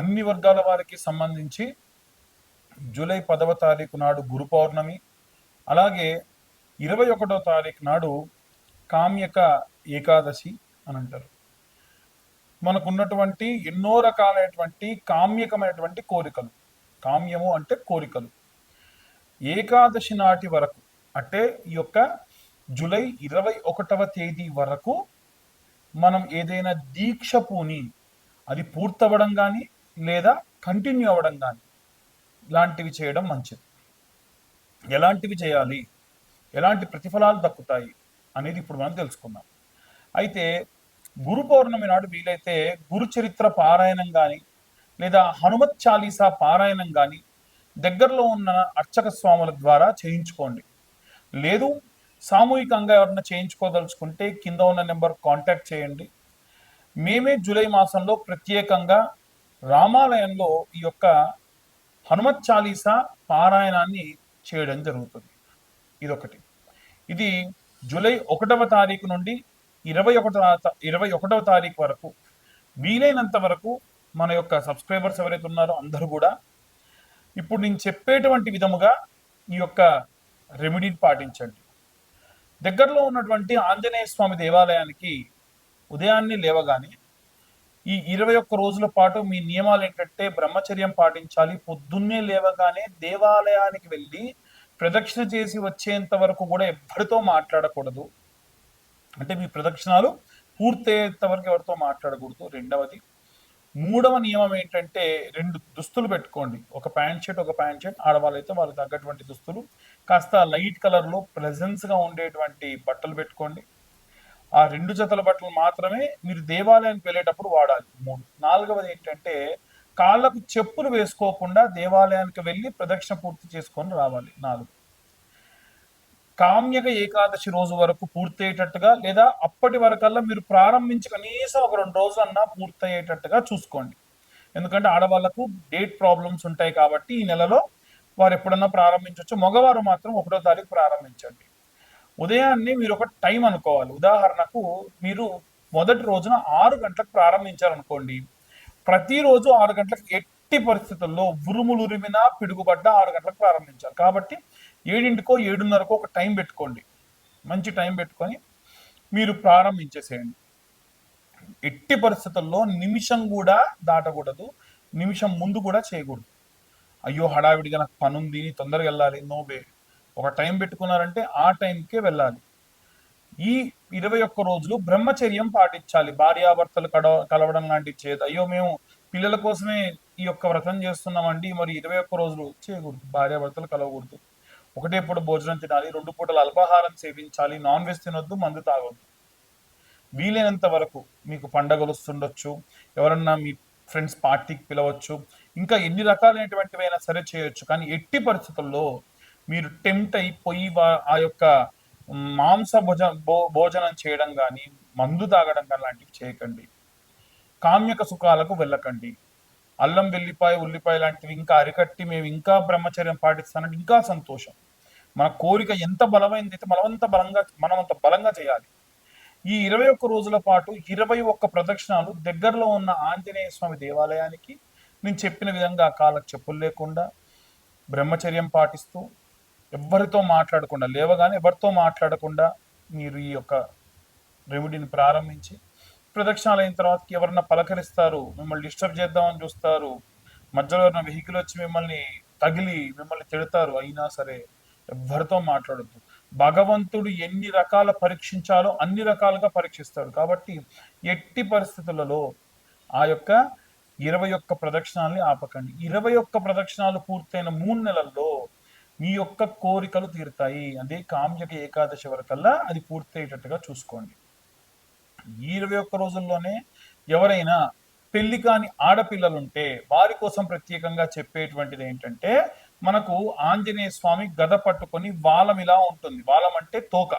అన్ని వర్గాల వారికి సంబంధించి జూలై పదవ తారీఖు నాడు గురు పౌర్ణమి అలాగే ఇరవై ఒకటో తారీఖు నాడు కామ్యక ఏకాదశి అని అంటారు. మనకున్నటువంటి ఎన్నో రకాలైనటువంటి కామ్యకమైనటువంటి కోరికలు. కామ్యము అంటే కోరికలు. ఏకాదశి నాటి వరకు అంటే ఈ యొక్క జూలై ఇరవై ఒకటవ తేదీ వరకు మనం ఏదైనా దీక్ష పూని అది పూర్తవ్వడం కానీ లేదా కంటిన్యూ అవ్వడం కానీ. ఇలాంటివి చేయడం మంచిది. ఎలాంటివి చేయాలి? ఎలాంటి ప్రతిఫలాలు దక్కుతాయి? అనేది ఇప్పుడు మనం తెలుసుకుందాం. అయితే గురు పౌర్ణమి నాడు వీలైతే గురు చరిత్ర పారాయణం కానీ లేదా హనుమత్ చాలీసా పారాయణం కానీ దగ్గరలో ఉన్న అర్చక స్వాముల ద్వారా చేయించుకోండి. లేదు సామూహికంగా ఎవరన్నా చేయించుకోదలుచుకుంటే కింద ఉన్న నెంబర్ కాంటాక్ట్ చేయండి. మేమే జూలై మాసంలో ప్రత్యేకంగా రామాలయంలో ఈ యొక్క హనుమత్ చాలీసా పారాయణాన్ని చేయడం జరుగుతుంది. ఇదొకటి. ఇది జూలై ఒకటవ తారీఖు నుండి ఇరవై ఒకటవ ఇరవై ఒకటవ తారీఖు వరకు వీలైనంత వరకు మన యొక్క సబ్స్క్రైబర్స్ ఎవరైతే ఉన్నారో అందరూ కూడా ఇప్పుడు నేను చెప్పేటువంటి విధముగా ఈ యొక్క రెమెడీని పాటించండి. దగ్గరలో ఉన్నటువంటి ఆంజనేయ స్వామి దేవాలయానికి ఉదయాన్నే లేవగానే ఈ ఇరవై ఒక్క రోజుల పాటు మీ నియమాలు ఏంటంటే బ్రహ్మచర్యం పాటించాలి. పొద్దున్నే లేవగానే దేవాలయానికి వెళ్ళి ప్రదక్షిణ చేసి వచ్చేంత వరకు కూడా ఎవరితో మాట్లాడకూడదు. అంటే మీ ప్రదక్షిణాలు పూర్తయ్యేంత వరకు ఎవరితో మాట్లాడకూడదు. రెండవది మూడవ నియమం ఏంటంటే రెండు దుస్తులు పెట్టుకోండి. ఒక ప్యాంట్ షర్ట్ ఒక ప్యాంట్ షర్ట్. ఆడవాళ్ళైతే వాళ్ళకి తగ్గటువంటి దుస్తులు. కాస్త లైట్ కలర్లో గా ఉండేటువంటి బట్టలు పెట్టుకోండి. ఆ రెండు జతల బట్టలు మాత్రమే మీరు దేవాలయానికి వెళ్ళేటప్పుడు వాడాలి. మూడు. నాలుగవది ఏంటంటే కాళ్ళకు చెప్పులు వేసుకోకుండా దేవాలయానికి వెళ్ళి ప్రదక్షిణ పూర్తి చేసుకొని రావాలి. నాలుగు. కామ్యక ఏకాదశి రోజు వరకు పూర్తయ్యేటట్టుగా లేదా అప్పటి వరకల్లా మీరు ప్రారంభించి కనీసం ఒక రెండు రోజులన్నా పూర్తయ్యేటట్టుగా చూసుకోండి. ఎందుకంటే ఆడవాళ్ళకు డేట్ ప్రాబ్లమ్స్ ఉంటాయి కాబట్టి ఈ నెలలో వారు ఎప్పుడన్నా ప్రారంభించవచ్చు మగవారు మాత్రం ఒకటో తారీఖు ప్రారంభించండి. ఉదయాన్నే మీరు ఒక టైం అనుకోవాలి. ఉదాహరణకు మీరు మొదటి రోజున ఆరు గంటలకు ప్రారంభించారనుకోండి. ప్రతిరోజు ఆరు గంటలకు ఎట్టి పరిస్థితుల్లో ఉరుములు ఉరిమినా పిడుగుబడ్డ ఆరు గంటలకు ప్రారంభించాలి. కాబట్టి ఏడింటికో ఏడున్నరకో ఒక టైం పెట్టుకోండి. మంచి టైం పెట్టుకొని మీరు ప్రారంభించేసేయండి. ఎట్టి పరిస్థితుల్లో నిమిషం కూడా దాటకూడదు. నిమిషం ముందు కూడా చేయకూడదు. అయ్యో హడావిడిగా నాకు పనుంది తొందరగా వెళ్ళాలి నో వే ఒక టైం పెట్టుకున్నారంటే ఆ టైంకే వెళ్ళాలి. ఈ ఇరవై ఒక్క రోజులు బ్రహ్మచర్యం పాటించాలి. భార్యాభర్తలు కడ కలవడం లాంటివి చేయదు అయ్యో మేము పిల్లల కోసమే ఈ యొక్క వ్రతం చేస్తున్నామండి. మరి ఇరవై ఒక్క రోజులు చేయకూడదు. భార్యాభర్తలు కలవకూడదు. ఒకటే పూట భోజనం తినాలి. రెండు పూటలు అల్పాహారం సేవించాలి. నాన్ వెజ్ తినొద్దు మందు తాగొద్దు. వీలైనంత వరకు మీకు పండగలు వస్తుండొచ్చు. ఎవరన్నా మీ ఫ్రెండ్స్ పార్టీకి పిలవచ్చు. ఇంకా ఎన్ని రకాలైనటువంటివైనా సరే చేయొచ్చు. కానీ ఎట్టి పరిస్థితుల్లో మీరు టెంప్ట్ అయిపోయి ఆ యొక్క మాంస భోజ భోజనం చేయడం కానీ మందు తాగడం కానీ లాంటివి చేయకండి. కామ్యక సుఖాలకు వెళ్ళకండి. అల్లం వెల్లిపాయ ఉల్లిపాయ లాంటివి ఇంకా అరికట్టి మేము ఇంకా బ్రహ్మచర్యం పాటిస్తానంటే ఇంకా సంతోషం. మన కోరిక ఎంత బలమైంది అయితే మనమంత బలంగా మనం అంత బలంగా చేయాలి. ఈ ఇరవై ఒక్క రోజుల పాటు ఇరవై ఒక్క ప్రదక్షిణాలు దగ్గరలో ఉన్న ఆంజనేయ స్వామి దేవాలయానికి నేను చెప్పిన విధంగా కాళ్ళకు చెప్పులు లేకుండా బ్రహ్మచర్యం పాటిస్తూ ఎవరితో మాట్లాడకుండా లేవగానే ఎవరితో మాట్లాడకుండా మీరు ఈ యొక్క రెమెడీని ప్రారంభించి ప్రదక్షిణాలు అయిన తర్వాత ఎవరన్నా పలకరిస్తారు మిమ్మల్ని డిస్టర్బ్ చేద్దామని చూస్తారు మధ్యలో ఎవరైనా వెహికల్ వచ్చి మిమ్మల్ని తగిలి మిమ్మల్ని తిడతారు అయినా సరే ఎవరితో మాట్లాడద్దు. భగవంతుడు ఎన్ని రకాల పరీక్షించాలో అన్ని రకాలుగా పరీక్షిస్తాడు. కాబట్టి ఎట్టి పరిస్థితులలో ఆ యొక్క ఇరవై ఒక్క ప్రదక్షిణాలని ఆపకండి. ఇరవై ఒక్క ప్రదక్షిణాలు పూర్తయిన మూడు నెలల్లో మీ యొక్క కోరికలు తీరుతాయి. అదే కామ్యక ఏకాదశి వరకల్లా అది పూర్తయ్యేటట్టుగా చూసుకోండి. ఈ ఇరవై ఒక్క రోజుల్లోనే ఎవరైనా పెళ్ళి కాని ఆడపిల్లలుంటే వారి కోసం ప్రత్యేకంగా చెప్పేటువంటిది ఏంటంటే మనకు ఆంజనేయ స్వామి గద పట్టుకొని వాలం ఇలా ఉంటుంది. వాలం అంటే తోక.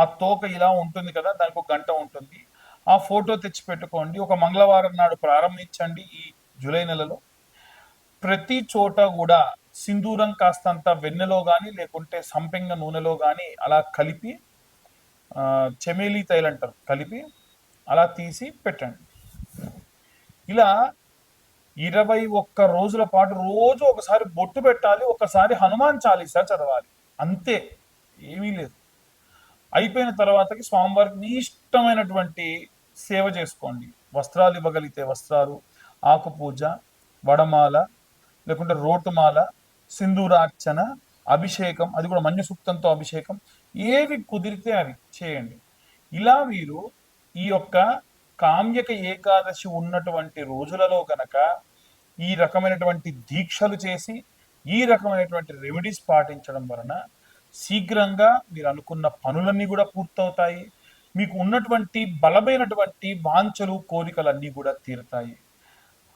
ఆ తోక ఇలా ఉంటుంది కదా దానికి ఒక గంట ఉంటుంది. ఆ ఫోటో తెచ్చి పెట్టుకోండి ఒక మంగళవారం నాడు ప్రారంభించండి ఈ జూలై నెలలో. ప్రతి చోట కూడా సింధూరం కాస్తంత వెన్నెలో కానీ లేకుంటే సంపెంగ నూనెలో కానీ అలా కలిపి చెమేలి తైలు అంటారు కలిపి అలా తీసి పెట్టండి. ఇలా ఇరవై ఒక్క రోజుల పాటు రోజు ఒకసారి బొట్టు పెట్టాలి ఒకసారి హనుమాన్ చాలీసా చదవాలి. అంతే ఏమీ లేదు. అయిపోయిన తర్వాతకి స్వామివారికి మీ ఇష్టమైనటువంటి సేవ చేసుకోండి. వస్త్రాలు ఇవ్వగలిగితే వస్త్రాలు ఆకు పూజ వడమాల లేకుంటే రోటుమాల సింధూరార్చన అభిషేకం అది కూడా మన్య సూక్తంతో అభిషేకం ఏవి కుదిరితే అవి చేయండి. ఇలా మీరు ఈ యొక్క కామ్యక ఏకాదశి ఉన్నటువంటి రోజులలో కనుక ఈ రకమైనటువంటి దీక్షలు చేసి ఈ రకమైనటువంటి రెమెడీస్ పాటించడం వలన శీఘ్రంగా మీరు అనుకున్న పనులన్నీ కూడా పూర్తవుతాయి. మీకు ఉన్నటువంటి బలమైనటువంటి వాంఛలు కోరికలన్నీ కూడా తీరుతాయి.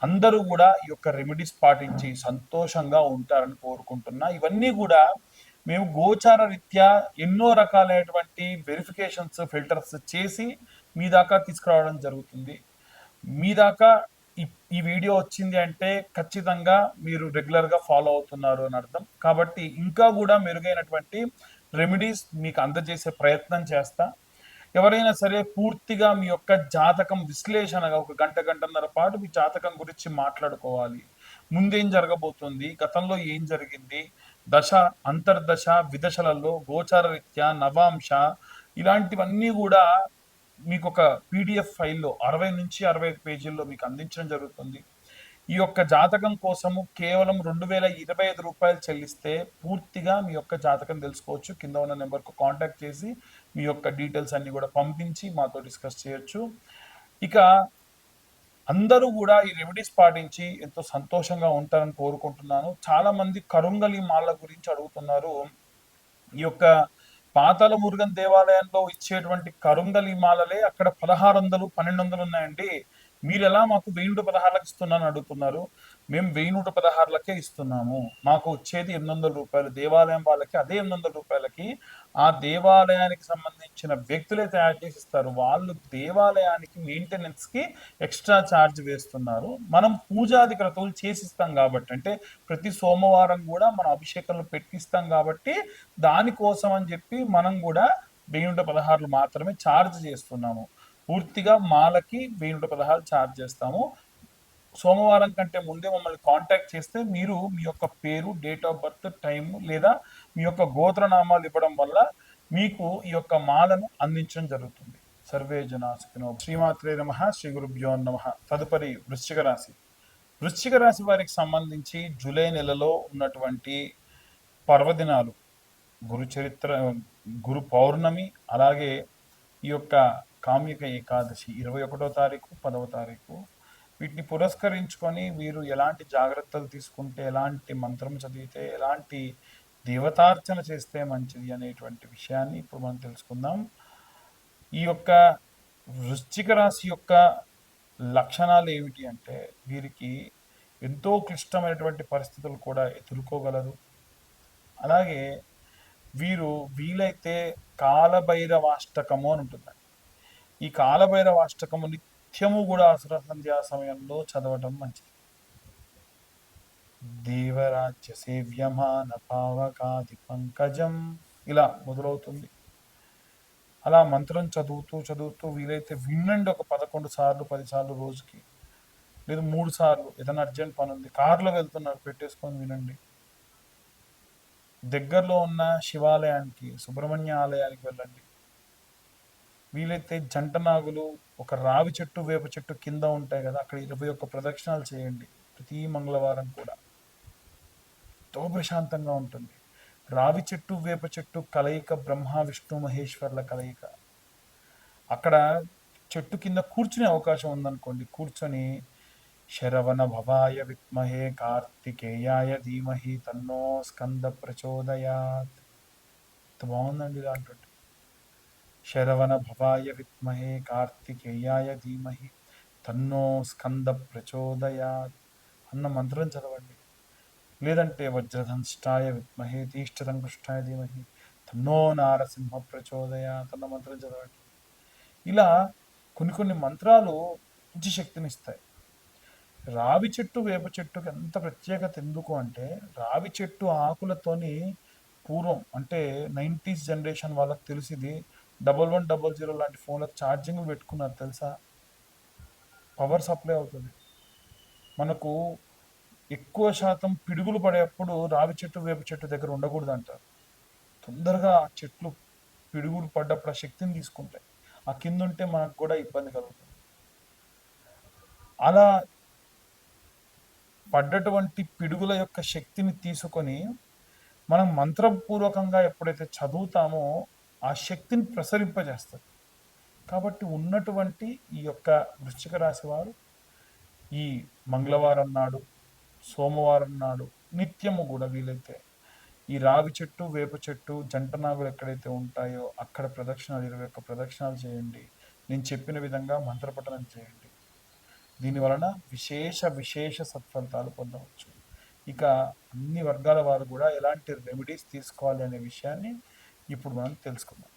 అందరూ కూడా ఈ యొక్క రెమెడీస్ పాటించి సంతోషంగా ఉంటారని కోరుకుంటున్నా. ఇవన్నీ కూడా మేము గోచార రీత్యా ఎన్నో రకాలైనటువంటి వెరిఫికేషన్స్ ఫిల్టర్స్ చేసి మీ దాకా తీసుకురావడం జరుగుతుంది. మీ దాకా ఈ- ఈ వీడియో వచ్చింది అంటే ఖచ్చితంగా మీరు రెగ్యులర్గా ఫాలో అవుతున్నారు అని అర్థం. కాబట్టి ఇంకా కూడా మెరుగైనటువంటి రెమెడీస్ మీకు అందజేసే ప్రయత్నం చేస్తా. ఎవరైనా సరే పూర్తిగా మీ యొక్క జాతకం విశ్లేషణగా ఒక గంట గంటన్నర పాటు మీ జాతకం గురించి మాట్లాడుకోవాలి. ముందేం జరగబోతుంది? గతంలో ఏం జరిగింది? దశ అంతర్దశ విదశలలో గోచార రీత్యా నవాంశ ఇలాంటివన్నీ కూడా మీకు ఒక పీడిఎఫ్ ఫైల్లో అరవై నుంచి అరవై ఐదు పేజీల్లో మీకు అందించడం జరుగుతుంది. ఈ యొక్క జాతకం కోసము కేవలం రెండు వేల ఇరవై ఐదు రూపాయలు చెల్లిస్తే పూర్తిగా మీ యొక్క జాతకం తెలుసుకోవచ్చు. కింద ఉన్న నెంబర్కు కాంటాక్ట్ చేసి మీ యొక్క డీటెయిల్స్ అన్ని కూడా పంపించి మాతో డిస్కస్ చేయొచ్చు. ఇక అందరూ కూడా ఈ రెమెడీస్ పాటించి ఎంతో సంతోషంగా ఉంటారని కోరుకుంటున్నాను. చాలా మంది కరుంగలి మాల గురించి అడుగుతున్నారు. ఈ యొక్క పాతాల మురుగన్ దేవాలయంలో ఇచ్చేటువంటి కరుంగలి మాలలే అక్కడ పదహారు వందలు పన్నెండు వందలు ఉన్నాయండి. మీరు ఎలా మాకు వెయ్యి నూట పదహారులకు ఇస్తున్నాను అడుగుతున్నారు. మేము వెయ్యి నూట పదహారులకే ఇస్తున్నాము. మాకు వచ్చేది ఎనిమిది వందల రూపాయలు. దేవాలయం వాళ్ళకి అదే ఎనిమిది వందల రూపాయలకి ఆ దేవాలయానికి సంబంధించిన వ్యక్తులే తయారు చేసి ఇస్తారు వాళ్ళు దేవాలయానికి మెయింటెనెన్స్కి ఎక్స్ట్రా ఛార్జ్ వేస్తున్నారు. మనం పూజాది క్రతువులు చేసిస్తాం కాబట్టి అంటే ప్రతి సోమవారం కూడా మనం అభిషేకంలో పెట్టిస్తాం కాబట్టి దానికోసం అని చెప్పి మనం కూడా వెయ్యి నూట పదహారులు మాత్రమే ఛార్జ్ చేస్తున్నాము. పూర్తిగా మాలకి వెయ్యి నూట పదహారు ఛార్జ్ చేస్తాము. సోమవారం కంటే ముందే మమ్మల్ని కాంటాక్ట్ చేస్తే మీరు మీ యొక్క పేరు డేట్ ఆఫ్ బర్త్ టైం లేదా మీ యొక్క గోత్రనామాలు ఇవ్వడం వల్ల మీకు ఈ యొక్క మాలను అందించడం జరుగుతుంది. సర్వే జనా శ్రీమాత్రే నమ. శ్రీ గురుభ్యో నమ. తదుపరి వృశ్చిక రాశి. వృశ్చిక రాశి వారికి సంబంధించి జూలై నెలలో ఉన్నటువంటి పర్వదినాలు గురు చరిత్ర గురు పౌర్ణమి అలాగే ఈ యొక్క కామ్యక ఏకాదశి ఇరవై ఒకటో తారీఖు పదవ తారీఖు వీటిని పురస్కరించుకొని వీరు ఎలాంటి జాగ్రత్తలు తీసుకుంటే ఎలాంటి మంత్రం చదివితే ఎలాంటి దేవతార్చన చేస్తే మంచిది అనేటువంటి విషయాన్ని ఇప్పుడు మనం తెలుసుకుందాం. ఈ యొక్క వృశ్చిక రాశి యొక్క లక్షణాలు ఏమిటి అంటే వీరికి ఎంతో క్లిష్టమైనటువంటి పరిస్థితులు కూడా ఎదుర్కోగలరు. అలాగే వీరు వీలైతే కాలభైరవాష్టకము అని ఉంటుందండి. ఈ కాలభైరవాష్టకము నిత్యము కూడా అసుర సంధ్యా సమయంలో చదవటం మంచిది. దేవరాజ్య సేవ్యమాన పావకాది పంకజం ఇలా మొదలవుతుంది. అలా మంత్రం చదువుతూ చదువుతూ వీలైతే వినండి ఒక పదకొండు సార్లు పదిసార్లు రోజుకి. లేదు మూడు సార్లు ఏదైనా అర్జెంట్ పని ఉంది కారులో వెళ్తున్నారు పెట్టేసుకొని వినండి. దగ్గరలో ఉన్న శివాలయానికి సుబ్రహ్మణ్య ఆలయానికి వెళ్ళండి. వీలైతే జంట నాగులు ఒక రావి చెట్టు వేప చెట్టు కింద ఉంటాయి కదా అక్కడ ఇరవై ఒక్క ప్రదక్షిణాలు చేయండి. ప్రతి మంగళవారం కూడా. ఎంతో ప్రశాంతంగా ఉంటుంది. రావి చెట్టు వేప చెట్టు కలయిక బ్రహ్మ విష్ణు మహేశ్వర్ల కలయిక. అక్కడ చెట్టు కింద కూర్చునే అవకాశం ఉందనుకోండి. కూర్చొని శరవణ భవాయ విద్మహే కార్తికేయాయ ధీమహి తన్నో స్కంద ప్రచోదయాత్. బాగుందండి దాంట్లో శరవణ భవాయ విద్మహే కార్తికేయాయ ధీమహి తన్నో స్కంద ప్రచోదయాత్ అన్న మంత్రం చదవండి. లేదంటే వజ్రధంష్టాయ విద్మహే తీష్టతంకృష్టాయ ధీమహి తన్నో నారసింహ ప్రచోదయాత్ అన్న మంత్రం చదవండి. ఇలా కొన్ని కొన్ని మంత్రాలు మంచి శక్తినిస్తాయి. రావి చెట్టు వేప చెట్టుకి ఎంత ప్రత్యేకత ఎందుకు అంటే రావి చెట్టు ఆకులతోని పూర్వం అంటే నైంటీస్ జనరేషన్ వాళ్ళకి తెలిసింది డబల్ వన్ డబల్ జీరో లాంటి ఫోన్లకు ఛార్జింగ్ పెట్టుకున్నారు తెలుసా? పవర్ సప్లై అవుతుంది. మనకు ఎక్కువ శాతం పిడుగులు పడేటప్పుడు రావి చెట్టు వేప చెట్టు దగ్గర ఉండకూడదు అంటారు తొందరగా ఆ చెట్లు పిడుగులు పడ్డప్పుడు ఆ శక్తిని తీసుకుంటాయి. ఆ కింద ఉంటే మనకు కూడా ఇబ్బంది కలుగుతుంది. అలా పడ్డటువంటి పిడుగుల యొక్క శక్తిని తీసుకొని మనం మంత్రపూర్వకంగా ఎప్పుడైతే చదువుతామో ఆ శక్తిని ప్రసరింపజేస్తుంది కాబట్టి ఉన్నటువంటి ఈ యొక్క వృశ్చిక రాశి వారు ఈ మంగళవారం నాడు సోమవారం నాడు నిత్యము కూడా వీలైతే ఈ రావి చెట్టు వేప చెట్టు జంట నాగులు ఎక్కడైతే ఉంటాయో అక్కడ ప్రదక్షిణాలు ఇరవై ఒక్క ప్రదక్షిణాలు చేయండి. నేను చెప్పిన విధంగా మంత్రపఠనం చేయండి. దీని వలన విశేష విశేష సత్ఫలితాలు పొందవచ్చు. ఇక అన్ని వర్గాల వారు కూడా ఎలాంటి రెమెడీస్ తీసుకోవాలి అనే విషయాన్ని ఇప్పుడు మనం తెలుసుకుందాం.